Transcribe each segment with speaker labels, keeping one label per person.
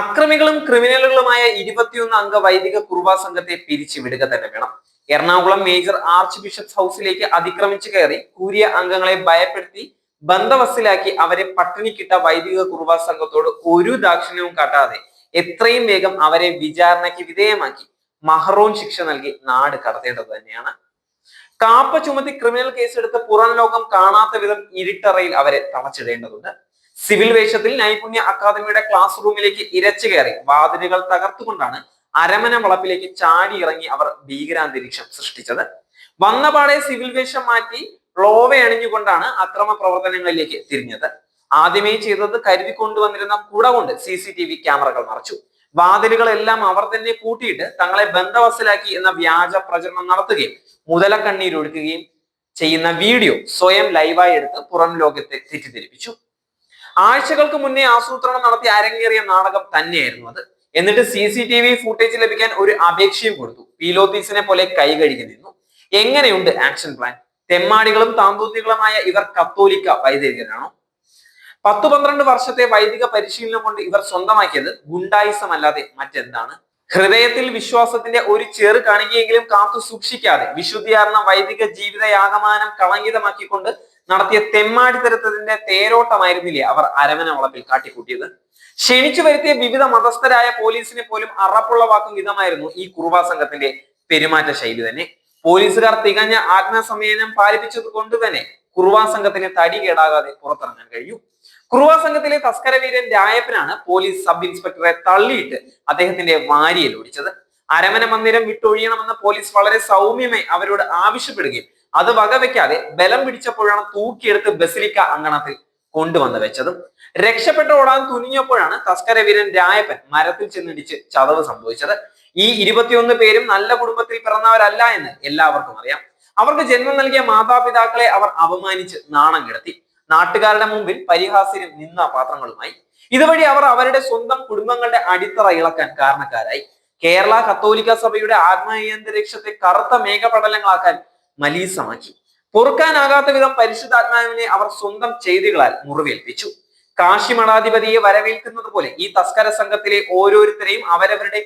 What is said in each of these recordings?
Speaker 1: അക്രമികളും ക്രിമിനലുകളുമായ ഇരുപത്തിയൊന്ന് അംഗ വൈദിക കുർബ സംഘത്തെ പിരിച്ചുവിടുക തന്നെ വേണം. എറണാകുളം മേജർ ആർച്ച് ബിഷപ്സ് ഹൗസിലേക്ക് അതിക്രമിച്ചു കയറി കൂരിയ അംഗങ്ങളെ ഭയപ്പെടുത്തി ബന്ധവസ്സിലാക്കി അവരെ പട്ടിണിക്കിട്ട വൈദിക കുർബ സംഘത്തോട് ഒരു ദാക്ഷിണ്യവും കാട്ടാതെ എത്രയും വേഗം അവരെ വിചാരണയ്ക്ക് വിധേയമാക്കി മഹറോൺ ശിക്ഷ നൽകി നാട് കടത്തേണ്ടത് തന്നെയാണ്. കാപ്പ ചുമത്തി ക്രിമിനൽ കേസെടുത്ത് പുറം ലോകം കാണാത്ത വിധം ഇരുട്ടറയിൽ അവരെ തളച്ചിടേണ്ടതുണ്ട്. സിവിൽ വേഷത്തിൽ നൈപുണ്യ അക്കാദമിയുടെ ക്ലാസ് റൂമിലേക്ക് ഇരച്ചു കയറി. വാതിലുകൾ തകർത്തുകൊണ്ടാണ് അരമന വളപ്പിലേക്ക് ചാടി ഇറങ്ങി അവർ ഭീകരാന്തരീക്ഷം സൃഷ്ടിച്ചത്. വന്നപാടെ സിവിൽ വേഷം മാറ്റി റോവ അണിഞ്ഞുകൊണ്ടാണ് അക്രമ പ്രവർത്തനങ്ങളിലേക്ക് തിരിഞ്ഞത്. ആദ്യമേ ചെയ്തത് കരുതി കൊണ്ടുവന്നിരുന്ന കുട കൊണ്ട് സി സി ടി വി ക്യാമറകൾ മറച്ചു. വാതിലുകളെല്ലാം അവർ തന്നെ കൂട്ടിയിട്ട് തങ്ങളെ ബന്ധവസിലാക്കി എന്ന വ്യാജ പ്രചരണം നടത്തുകയും മുതലക്കണ്ണീരൊഴുക്കുകയും ചെയ്യുന്ന വീഡിയോ സ്വയം ലൈവായി എടുത്ത് പുറം ലോകത്തെ തെറ്റിദ്ധരിപ്പിച്ചു. ആഴ്ചകൾക്ക് മുന്നേ ആസൂത്രണം നടത്തി അരങ്ങേറിയ നാടകം തന്നെയായിരുന്നു അത്. എന്നിട്ട് C C T V footage ലഭിക്കാൻ ഒരു അപേക്ഷയും കൊടുത്തു. പീലോത്തീസിനെ പോലെ കൈകഴുകി നിന്നു. എങ്ങനെയുണ്ട് ആക്ഷൻ പ്ലാൻ തെമ്മാടികളും താന്തൂത്തികളുമായ ഇവർ കത്തോലിക്ക വൈദികരാണോ പത്തു പന്ത്രണ്ട് വർഷത്തെ വൈദിക പരിശീലനം കൊണ്ട് ഇവർ സ്വന്തമാക്കിയത് ഗുണ്ടായിസം അല്ലാതെ മറ്റെന്താണ്? ഹൃദയത്തിൽ വിശ്വാസത്തിന്റെ ഒരു ചെറു കണികയെങ്കിലും കാത്തു സൂക്ഷിക്കാതെ വിശുദ്ധിയാർന്ന വൈദിക ജീവിതയാഗമാനം കളങ്കിതമാക്കിക്കൊണ്ട് നടത്തിയ തെമ്മാടിത്തരത്തിന്റെ തേരോട്ടമായിരുന്നില്ലേ അവർ അരമന വളപ്പിൽ കാട്ടിക്കൂട്ടിയത്? ക്ഷണിച്ചു വരുത്തിയ വിവിധ മതസ്ഥരായ പോലീസിനെ പോലും അറപ്പുളവാക്കും വിധമായിരുന്നു ഈ കുറുവാ സംഘത്തിന്റെ പെരുമാറ്റ ശൈലി തന്നെ. പോലീസുകാർ തികഞ്ഞ ആജ്ഞാസമയനം പാലിപ്പിച്ചത് കൊണ്ട് തന്നെ കുറുവാ സംഘത്തിന് തടി കേടാകാതെ പുറത്തിറങ്ങാൻ കഴിഞ്ഞു കുറുവാ സംഘത്തിലെ തസ്കരവീരൻ രായപ്പനാണ് പോലീസ് സബ് ഇൻസ്പെക്ടറെ തള്ളിയിട്ട് അദ്ദേഹത്തിന്റെ വാരിയിൽ ഓടിച്ചത്. അരമന മന്ദിരം വിട്ടൊഴിയണമെന്ന് പോലീസ് വളരെ സൗമ്യമായി അവരോട് ആവശ്യപ്പെടുകയും അത് വകവെക്കാതെ ബലം പിടിച്ചപ്പോഴാണ് തൂക്കിയെടുത്ത് ബസിലിക്ക അങ്കണത്തിൽ കൊണ്ടുവന്ന് വെച്ചതും. രക്ഷപ്പെട്ട് ഓടാൻ തുനിഞ്ഞപ്പോഴാണ് തസ്കരവീരൻ രായപ്പൻ മരത്തിൽ ചെന്നിടിച്ച് ചതവ് സംഭവിച്ചത്. ഈ ഇരുപത്തിയൊന്ന് പേരും നല്ല കുടുംബത്തിൽ പിറന്നവരല്ല എന്ന് എല്ലാവർക്കും അറിയാം. അവർക്ക് ജന്മം നൽകിയ മാതാപിതാക്കളെ അവർ അപമാനിച്ച് നാണം കിടത്തി. നാട്ടുകാരുടെ മുമ്പിൽ പരിഹാസ്യരും നിന്ന പാത്രങ്ങളുമായി ഇതുവഴി അവർ അവരുടെ സ്വന്തം കുടുംബങ്ങളുടെ അടിത്തറ ഇളക്കാൻ കാരണക്കാരായി. കേരള കത്തോലിക്ക സഭയുടെ ആത്മീയന്തരീക്ഷത്തെ കറുത്ത മേഘപടലങ്ങളാക്കാൻ മലീസമാക്കി പൊറുക്കാനാകാത്ത വിധം പരിശുദ്ധാത്മാവിനെ അവർ സ്വന്തം ചെയ്തികളാൽ മുറിവേൽപ്പിച്ചു. കാശി മഠാധിപതിയെ വരവേൽക്കുന്നത് പോലെ ഈ തസ്കര സംഘത്തിലെ ഓരോരുത്തരെയും അവരവരുടെ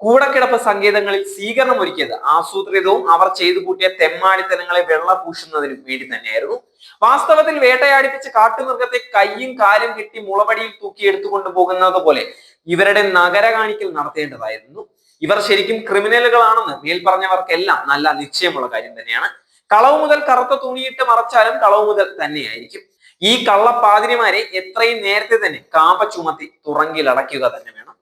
Speaker 1: കൂടക്കിടപ്പ് സങ്കേതങ്ങളിൽ സ്വീകരണം ഒരുക്കിയത്. ആസൂത്രിതവും അവർ ചെയ്തു കൂട്ടിയ തെമ്മാടിത്തനങ്ങളെ വെള്ള പൂശുന്നതിനും വേണ്ടി തന്നെയായിരുന്നു. വാസ്തവത്തിൽ വേട്ടയാടിപ്പിച്ച് കാട്ടുമൃഗത്തെ കയ്യും കാലും കെട്ടി മുളപടിയിൽ തൂക്കി എടുത്തുകൊണ്ട് പോകുന്നത് പോലെ ഇവരുടെ നഗര കാണിക്കൽ നടത്തേണ്ടതായിരുന്നു. ഇവർ ശരിക്കും ക്രിമിനലുകളാണെന്ന് മേൽപ്പറഞ്ഞവർക്കെല്ലാം നല്ല നിശ്ചയമുള്ള കാര്യം തന്നെയാണ്. കളവ് മുതൽ കറുത്ത തുണിയിട്ട് മറച്ചാലും കളവ് മുതൽ തന്നെയായിരിക്കും. ഈ കള്ളപ്പാതിരിമാരെ എത്രയും നേരത്തെ തന്നെ കാപ്പ ചുമത്തി തുറങ്കിലടയ്ക്കുക തന്നെ വേണം.